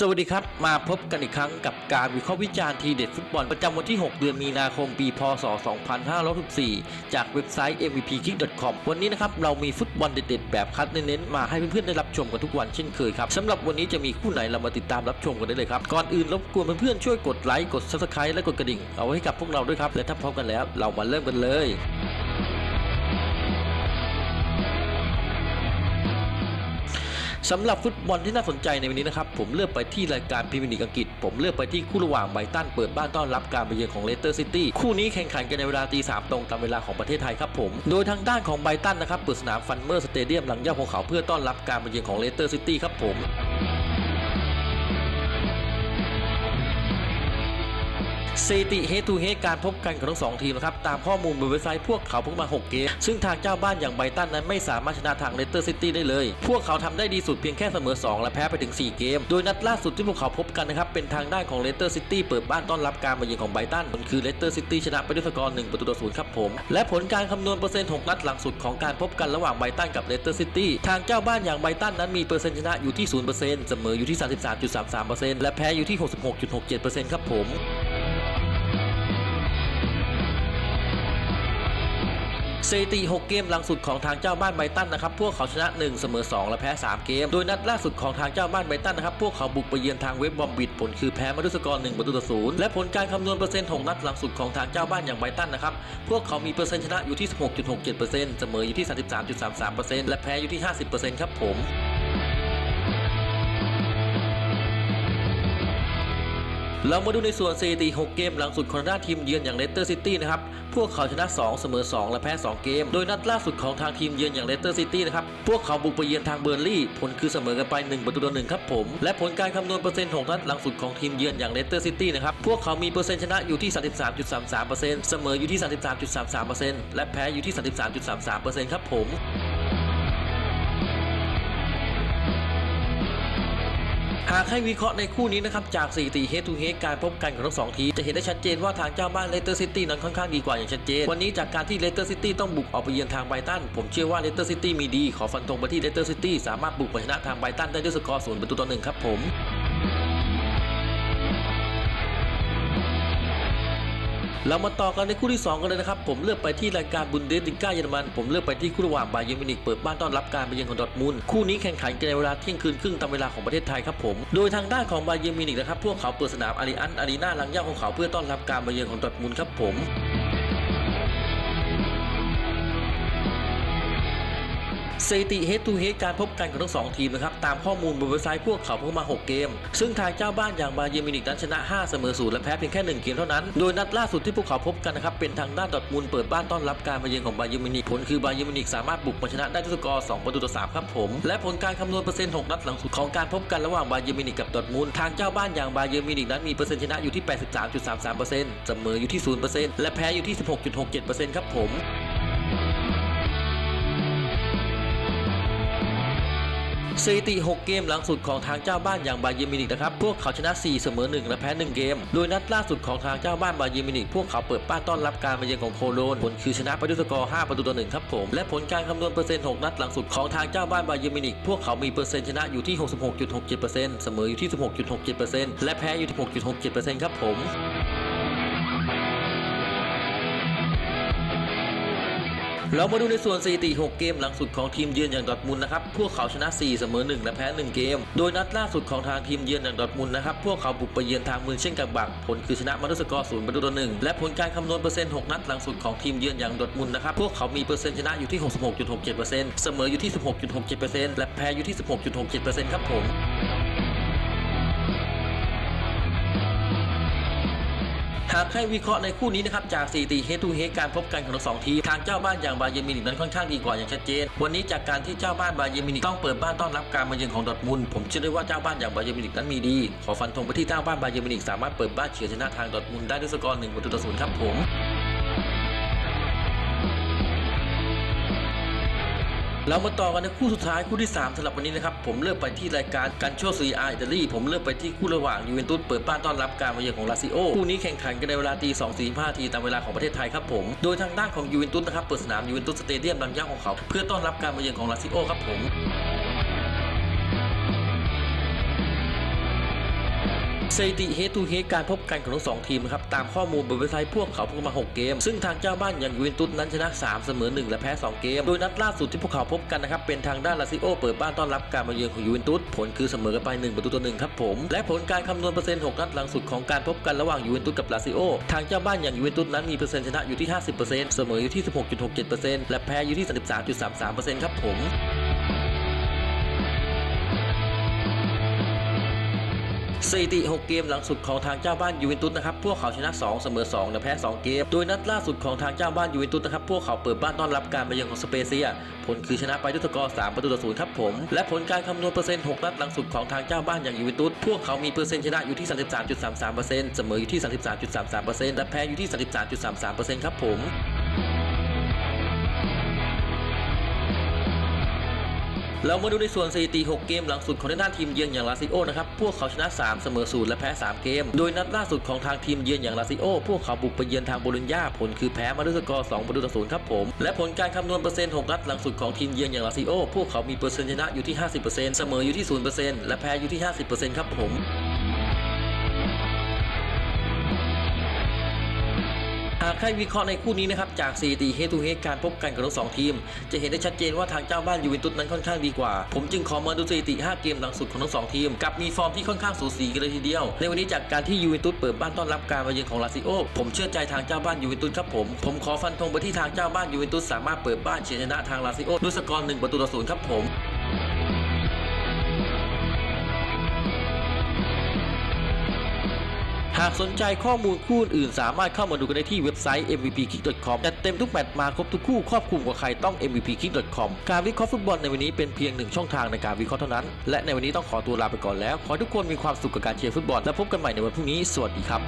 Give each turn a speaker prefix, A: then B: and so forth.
A: สวัสดีครับ มาพบกันอีกครั้งกับการวิเคราะห์วิจารณ์ทีเด็ดฟุตบอล ประจำวันที่ 6 เดือนมีนาคมปี พศ 2564 จากเว็บไซต์ mvpkick.com วันนี้นะครับ เรามีฟุตบอลเด็ดๆ แบบคัดเน้นๆ มาให้เพื่อนๆ ได้รับชมกันทุกวันเช่นเคยครับสำหรับวันนี้จะมีคู่ไหนเรามาติดตามรับชมกันได้เลยครับ ก่อนอื่นรบกวนเพื่อนๆช่วยกดไลค์กด subscribe และกดกระดิ่ง เอาไว้ให้กับพวกเราด้วยครับและถ้าพร้อมกันแล้วเรามาเริ่มกันเลย สำหรับฟุตบอลที่น่าสนใจในวันนี้นะครับ ผมเลือกไปที่รายการพรีเมียร์ลีกอังกฤษ ผมเลือกไปที่คู่ระหว่างไบตันเปิดบ้านต้อนรับการไปเยือนของเลสเตอร์ซิตี้คู่นี้แข่งขันกันในเวลาตีสามตรงตามเวลาของประเทศไทยครับผม โดยทางด้านของไบตันนะครับเปิดสนามฟันเมอร์สเตเดียมหลังย่าภูเขาเพื่อต้อนรับการไปเยือนของเลสเตอร์ซิตี้ครับผม สถิติเฮทูเฮการพบกันของทั้งสองทีมนะครับตามข้อมูลบนเว็บไซต์พวกเขาพบมา 6 เกม ซึ่งทางเจ้าบ้านอย่างไบตันนั้นไม่สามารถชนะทางเลสเตอร์ซิตี้ได้เลย พวกเขาทำได้ดีสุดเพียงแค่เสมอ 2 และแพ้ไปถึง 4 เกม โดยนัดล่าสุดที่พวกเขาพบกันนะครับเป็นทางด้านของเลสเตอร์ซิตี้เปิดบ้านต้อนรับการมาเยือนของไบตันผลคือเลสเตอร์ซิตี้ชนะไปด้วยสกอร์1ประตูต่อศูนย์ครับผม และผลการคำนวณเปอร์เซ็นต์6นัดหลังสุดของการพบกันระหว่างไบตันกับเลสเตอร์ซิตี้ทางเจ้าบ้านอย่างไบตันนั้นมีเปอร์เซ็นต์ชนะอยู่ที่0%เสมออยู่ที่ 33.33%และแพ้อยู่ที่ 66.67%ครับผม สถิติ 6 เกมหลังสุดของทางเจ้าบ้านไบตันนะครับพวกเขาชนะ 1 เสมอ 2 และแพ้ 3 เกม โดยนัดล่าสุดของทางเจ้าบ้านไบตันนะครับพวกเขาบุกไปเยือนทางเว็บบอมบิดผลคือแพ้มาด้วยสกอร์1ประตูต่อศูนย์และผลการคำนวณเปอร์เซ็นต์ของนัดหลังสุดของทางเจ้าบ้านอย่างไบตันนะครับพวกเขามีเปอร์เซ็นต์ชนะอยู่ที่ 16.67%เสมออยู่ที่ 33.33%และแพ้อยู่ที่ 50%ครับผม เรามาดูในส่วนสถิติ6เกมหลังสุดของด้านทีมเยือนอย่างเลสเตอร์ซิตี้นะครับ พวกเขาชนะ 2 เสมอ 2 และแพ้ 2 เกม โดยนัดล่าสุดของทางทีมเยือนอย่างเลสเตอร์ซิตี้นะครับ พวกเขาบุกไปเยือนทางเบอร์ลี่ ผลคือเสมอกันไป 1 ประตูต่อ1ครับผม และผลการคำนวณเปอร์เซ็นต์ของนัดหลังสุดของทีมเยือนอย่างเลสเตอร์ซิตี้นะครับ พวกเขามีเปอร์เซ็นต์ชนะอยู่ที่ 33.33%เสมออยู่ที่ 33.33%และแพ้อยู่ที่ 33.33%ครับผม หากให้วิเคราะห์ในคู่นี้นะครับจากสถิติเฮดทูเฮดการพบกันของทั้งสองทีมจะเห็นได้ชัดเจนว่าทางเจ้าบ้านเลสเตอร์ซิตี้นั้นค่อนข้างดีกว่าอย่างชัดเจน วันนี้จากการที่เลสเตอร์ซิตี้ต้องบุกออกไปเยือนทางไบรตันผมเชื่อว่าเลสเตอร์ซิตี้มีดี ขอฟันธงไปที่เลสเตอร์ซิตี้สามารถบุกไปชนะทางไบรตันได้ด้วยสกอร์ศูนย์ประตูต่อหนึ่งครับผม เรามาต่อกันในคู่ที่ 2 กันเลยนะครับ ผมเลือกไปที่รายการบุนเดสติก้าเยอรมัน ผมเลือกไปที่คู่ระหว่างบาเยิร์มินิกเปิดบ้านต้อนรับการไปเยือนของดอทมุนคู่นี้แข่งขันกันในเวลาเที่ยงคืนครึ่งตามเวลาของประเทศไทยครับผม โดยทางด้านของบาเยิร์มินิกนะครับพวกเขาเปิดสนามอาริอันอารีนาลังย่าของเขาเพื่อต้อนรับการไปเยือนของดอทมุนครับผม สถิติ head to head การพบกันของทั้งสองทีมนะครับตามข้อมูลบนเว็บไซต์พวกเขาพบมา 6 เกม ซึ่งทางเจ้าบ้านอย่างบาเยิร์มินิกนั้นชนะ 5 เสมอ0และแพ้เพียงแค่ 1 เกมเท่านั้น โดยนัดล่าสุดที่พวกเขาพบกันนะครับเป็นทางด้านดอทมุนเปิดบ้านต้อนรับการมาเยือนของบาเยิร์มินิกผลคือบาเยิร์มินิกสามารถบุกมาชนะได้ด้วยสกอร์ 2 ประตูต่อ 3 ครับผม และผลการคำนวณเปอร์เซ็นต์ 6 นัดหลังสุดของการพบกันระหว่างบาเยิร์มินิกกับดอทมุนทางเจ้าบ้านอย่างบาเยิร์มินิกนั้นมีเปอร์เซ็นต์ชนะอยู่ที่ 83.33%เสมออยู่ที่0%และแพ้อยู่ที่ 16.67%ครับผม สถิติ 6 เกมหลังสุดของทางเจ้าบ้านอย่างบาเยมินิกนะครับ พวกเขาชนะ 4 เสมอ 1 และแพ้ 1 เกม โดยนัดล่าสุดของทางเจ้าบ้านบาเยมินิก พวกเขาเปิดบ้านต้อนรับการมาเยือนของโคโลน ผลคือชนะไปด้วยสกอร์ 5 ประตูต่อ 1 ครับผม และผลการคำนวณเปอร์เซ็นต์ 6 นัดหลังสุดของทางเจ้าบ้านบาเยมินิก พวกเขามีเปอร์เซ็นต์ชนะอยู่ที่ 66.67%เสมออยู่ที่ 16.67%และแพ้อยู่ที่6.67%ครับผม เรามาดูในส่วนสถิติ 6 เกมหลังสุดของทีมเยือนอย่างดอทมุนนะครับ พวกเขาชนะ 4 เสมอ 1 และแพ้ 1 เกม โดยนัดล่าสุดของทางทีมเยือนอย่างดอทมุนนะครับ พวกเขาบุกไปเยือนทางมือเช่นกับบักผลคือชนะมาด้วยสกอร์0ประตูต่อ1และผลการคำนวณเปอร์เซ็นต์ 6 นัดหลังสุดของทีมเยือนอย่างดอทมุนนะครับ พวกเขามีเปอร์เซ็นต์ชนะอยู่ที่ 66.67%เสมออยู่ที่ 16.67%และแพ้อยู่ที่ 16.67%ครับผมากให้วิเคราะห์ในคู่นี้นะครับจากสี่ตีเฮตูเฮการพบกันของทั้งสองทีมทางเจ้าบ้านอย่างบาเยิร์มินิกนั้นค่อนข้างดีกว่าอย่างชัดเจน วันนี้จากการที่เจ้าบ้านบาเยิร์มินิกต้องเปิดบ้านต้อนรับการมาเยือนของดอทมุนผมเชื่อได้ว่าเจ้าบ้านอย่างบาเยิร์มินิกนั้นมีดี ขอฟันธงไปที่เจ้าบ้านบาเยิร์มินิกสามารถเปิดบ้านเฉือนชนะทางดอทมุนได้ด้วยสกอร์1ประตูต่อศูนย์ครับผม เรามาต่อกันในคู่สุดท้ายคู่ที่ 3สำหรับวันนี้นะครับ ผมเลือกไปที่รายการกันโชซีอาร์อิตาลีผมเลือกไปที่คู่ระหว่างยูเวนตุสเปิดบ้านต้อนรับการมาเยือนของลาซิโอคู่นี้แข่งขันกันในเวลาตี2 4 5ทีตามเวลาของประเทศไทยครับผมโดยทางด้านของยูเวนตุสนะครับเปิดสนามยูเวนตุสสเตเดียมลังย่าของเขา เพื่อต้อนรับการมาเยือนของลาซิโอครับผม สถิติเฮตูเฮการพบกันของทั้งสองทีมนะครับตามข้อมูลบนเว็บไซต์พวกเขาพบมา 6 เกม ซึ่งทางเจ้าบ้านอย่างยูเวนตุสนั้นชนะ 3 เสมอ 1 และแพ้ 2 เกม โดยนัดล่าสุดที่พวกเขาพบกันนะครับเป็นทางด้านลาซิโอเปิดบ้านต้อนรับการมาเยือนของยูเวนตุสผลคือเสมอกันไป 1 ประตูต่อ1ครับผม และผลการคำนวณเปอร์เซ็นต์ 6 นัดหลังสุดของการพบกันระหว่างยูเวนตุสกับลาซิโอทางเจ้าบ้านอย่างยูเวนตุสนั้นมีเปอร์เซ็นต์ชนะอยู่ที่ 50%เสมออยู่ที่ 16.67%และแพ้อยู่ที่ 33.33%ครับผม สถิติ 6 เกมหลังสุดของทางเจ้าบ้านยูเวนตุสนะครับ พวกเขาชนะ 2 เสมอ2และแพ้ 2 เกม โดยนัดล่าสุดของทางเจ้าบ้านยูเวนตุสนะครับ พวกเขาเปิดบ้านต้อนรับการมาเยือนของสเปเซีย ผลคือชนะไปด้วยสกอร์ 3 ประตูต่อ0ครับผม และผลการคำนวณเปอร์เซ็นต์ 6 นัดหลังสุดของทางเจ้าบ้านอย่างยูเวนตุส พวกเขามีเปอร์เซ็นต์ชนะอยู่ที่ 33.33%เสมออยู่ที่ 33.33%และแพ้อยู่ที่ 33.33%ครับผม เรามาดูในส่วนสถิติ 6 เกมหลังสุดของทางด้านทีมเยือนอย่างลาซิโอนะครับ พวกเขาชนะ 3 เสมอ0และแพ้ 3 เกม โดยนัดล่าสุดของทางทีมเยือนอย่างลาซิโอ พวกเขาบุกไปเยือนทางโบโลญญาผลคือแพ้มาด้วยสกอร์2ประตูต่อ0ครับผม และผลการคำนวณเปอร์เซ็นต์ 6 นัดหลังสุดของทีมเยือนอย่างลาซิโอ พวกเขามีเปอร์เซ็นต์ชนะอยู่ที่ 50%เสมออยู่ที่ 0%และแพ้อยู่ที่ 50%ครับผมากใครวิเคราะห์ในคู่นี้นะครับจากสถิติเฮตูเฮการพบกันของทั้งสองทีม จะเห็นได้ชัดเจนว่าทางเจ้าบ้านยูเวนตุสนั้นค่อนข้างดีกว่า ผมจึงขอมาดูสถิติ 5 เกมหลังสุดของทั้งสองทีม กับมีฟอร์มที่ค่อนข้างสูสีกันเลยทีเดียว ในวันนี้จากการที่ยูเวนตุสเปิดบ้านต้อนรับการมาเยือนของลาซิโอผมเชื่อใจทางเจ้าบ้านยูเวนตุสครับผม ผมขอฟันธงไปที่ทางเจ้าบ้านยูเวนตุสสามารถเปิดบ้านเฉยชนะทางลาซิโอด้วยสกอร์1ประตูต่อศูนย์ครับผม หากสนใจข้อมูลคู่อื่นสามารถเข้ามาดูกันได้ที่เว็บไซต์ mvpkick.com จัดเต็มทุกแมตช์มาครบทุกคู่ครอบคลุมกว่าใครต้อง mvpkick.com การวิเคราะห์ฟุตบอลในวันนี้เป็นเพียงหนึ่งช่องทางในการวิเคราะห์เท่านั้น และในวันนี้ต้องขอตัวลาไปก่อนแล้ว ขอทุกคนมีความสุขกับการเชียร์ฟุตบอลและพบกันใหม่ในวันพรุ่งนี้สวัสดีครับ